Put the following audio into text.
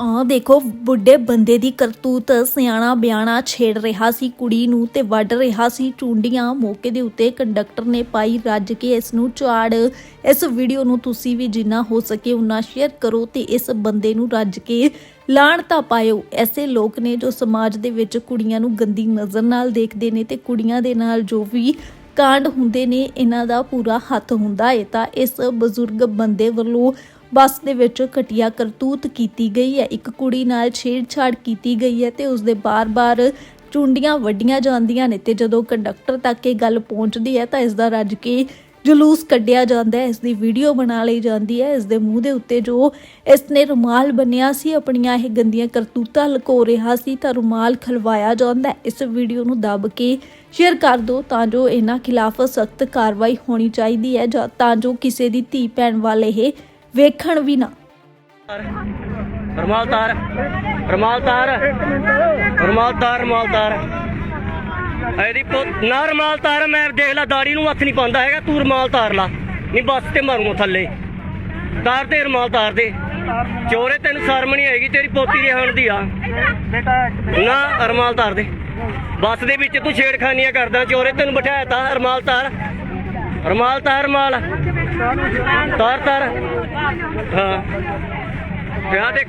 ਆ ਦੇਖੋ, ਬੁੱਢੇ ਬੰਦੇ ਦੀ ਕਰਤੂਤ ਸਿਆਣਾ ਬਿਆਣਾ ਛੇੜ ਰਿਹਾ ਸੀ, ਕੁੜੀ ਨੂੰ ਤੇ ਵੱਢ ਰਿਹਾ ਸੀ, ਚੁੰਡੀਆਂ ਮੌਕੇ ਦੇ ਉੱਤੇ ਕੰਡਕਟਰ ਨੇ ਪਾਈ ਰੱਜ ਕੇ ਇਸ ਨੂੰ ਝਾੜ। ਇਸ ਵੀਡੀਓ ਨੂੰ ਤੁਸੀਂ ਵੀ ਜਿੰਨਾ ਹੋ ਸਕੇ ਉਨਾ ਸ਼ੇਅਰ ਕਰੋ ਤੇ ਇਸ ਬੰਦੇ ਨੂੰ ਰੱਜ ਕੇ ਲਾਣ ਤਾਂ ਪਾਇਓ। ਐਸੇ ਲੋਕ ਨੇ ਜੋ ਸਮਾਜ ਦੇ ਵਿੱਚ ਕੁੜੀਆਂ ਨੂੰ ਗੰਦੀ ਨਜ਼ਰ ਨਾਲ ਦੇਖਦੇ ਨੇ ਤੇ ਕੁੜੀਆਂ ਦੇ ਨਾਲ ਜੋ ਵੀ ਕਾਂਡ ਹੁੰਦੇ ਨੇ, ਇਹਨਾਂ ਦਾ ਪੂਰਾ ਹੱਥ ਹੁੰਦਾ ਹੈ ਤਾਂ ਇਸ ਬਜ਼ੁਰਗ ਬੰਦੇ ਵੱਲੋਂ ਬੱਸ ਦੇ ਵਿੱਚ ਘਟੀਆ ਕਰਤੂਤ ਕੀਤੀ ਗਈ ਹੈ। ਇੱਕ ਕੁੜੀ ਨਾਲ ਛੇੜਛਾੜ ਕੀਤੀ ਗਈ ਹੈ ਤੇ ਉਸ ਦੇ ਬਾਰ-ਬਾਰ ਚੁੰਡੀਆਂ ਵੱਡੀਆਂ ਜਾਂਦੀਆਂ ਨੇ ਤੇ ਜਦੋਂ ਕੰਡਕਟਰ ਤੱਕ ਇਹ ਗੱਲ ਪਹੁੰਚਦੀ ਹੈ ਤਾਂ ਇਸ ਦਾ ਰੱਜ ਕੇ ਜਲੂਸ ਕੱਢਿਆ ਜਾਂਦਾ ਹੈ। ਇਸ ਦੀ ਵੀਡੀਓ ਬਣਾ ਲਈ ਜਾਂਦੀ ਹੈ। ਇਸ ਦੇ ਮੂੰਹ ਦੇ ਉੱਤੇ ਜੋ ਇਸ ਨੇ ਰੁਮਾਲ ਬੰਨਿਆ ਸੀ, ਆਪਣੀਆਂ ਇਹ ਗੰਦੀਆਂ ਕਰਤੂਤਾਂ ਲੁਕੋ ਰਿਹਾ ਸੀ ਤਾਂ ਰੁਮਾਲ ਖਲਵਾਇਆ ਜਾਂਦਾ ਹੈ। ਇਸ ਵੀਡੀਓ ਨੂੰ ਦੱਬ ਕੇ ਸ਼ੇਅਰ ਕਰ ਦਿਓ ਤਾਂ ਜੋ ਇਹਨਾਂ ਖਿਲਾਫ ਸਖਤ ਕਾਰਵਾਈ ਹੋਣੀ ਚਾਹੀਦੀ ਹੈ ਤਾਂ ਜੋ ਕਿਸੇ ਦੀ ਧੀ ਭੈਣ ਵਾਲੇ ਇਹ ਵੇਖਣ ਵੀ ਨਾ। ਰਮਾਲ ਤਾਰ ਰਮਾਲ ਤਾਰ ਰਮਾਲ ਤਾਰ ਰਮਾਲ ਤਾਰ। ਇਹਦੀ ਪੁੱਤ- ਨਾ ਰਮਾਲ ਤਾਰ, ਮੈਂ ਦੇਖ ਲਾ, ਦਾੜੀ ਨੂੰ ਹੱਥ ਨਹੀਂ ਪਾਉਂਦਾ ਹੈਗਾ, ਤੂੰ ਰਮਾਲ ਤਾਰ ਲਾ। ਨਹੀਂ, ਬੱਸ ਤੇ ਮਾਰੂੰ ਥੱਲੇ। ਤਾਰ ਦੇ, ਰਮਾਲ ਤਾਰ ਦੇ। ਚੋਰੇ ਤੈਨੂੰ ਸ਼ਰਮ ਨਹੀਂ ਆਏਗੀ, ਤੇਰੀ ਪੋਤੀ ਦੇ ਹਣ ਦੀ ਆ। ਨਾ, ਰਮਾਲ ਤਾਰ ਦੇ। ਬੱਸ ਦੇ ਵਿੱਚ ਤੂੰ ਛੇੜਖਾਨੀਆਂ ਕਰਦਾ, ਚੋਰੇ ਤੈਨੂੰ ਬਿਠਾਇਆ ਤਾਂ, ਰਮਾਲ ਤਾਰ। ਰਮਾਲ ਤਾਰ ਰਮਾਲ। ਤਾਰ ਤਾਰ। ਹਾਂ। ਵਿਆਹ ਦੇ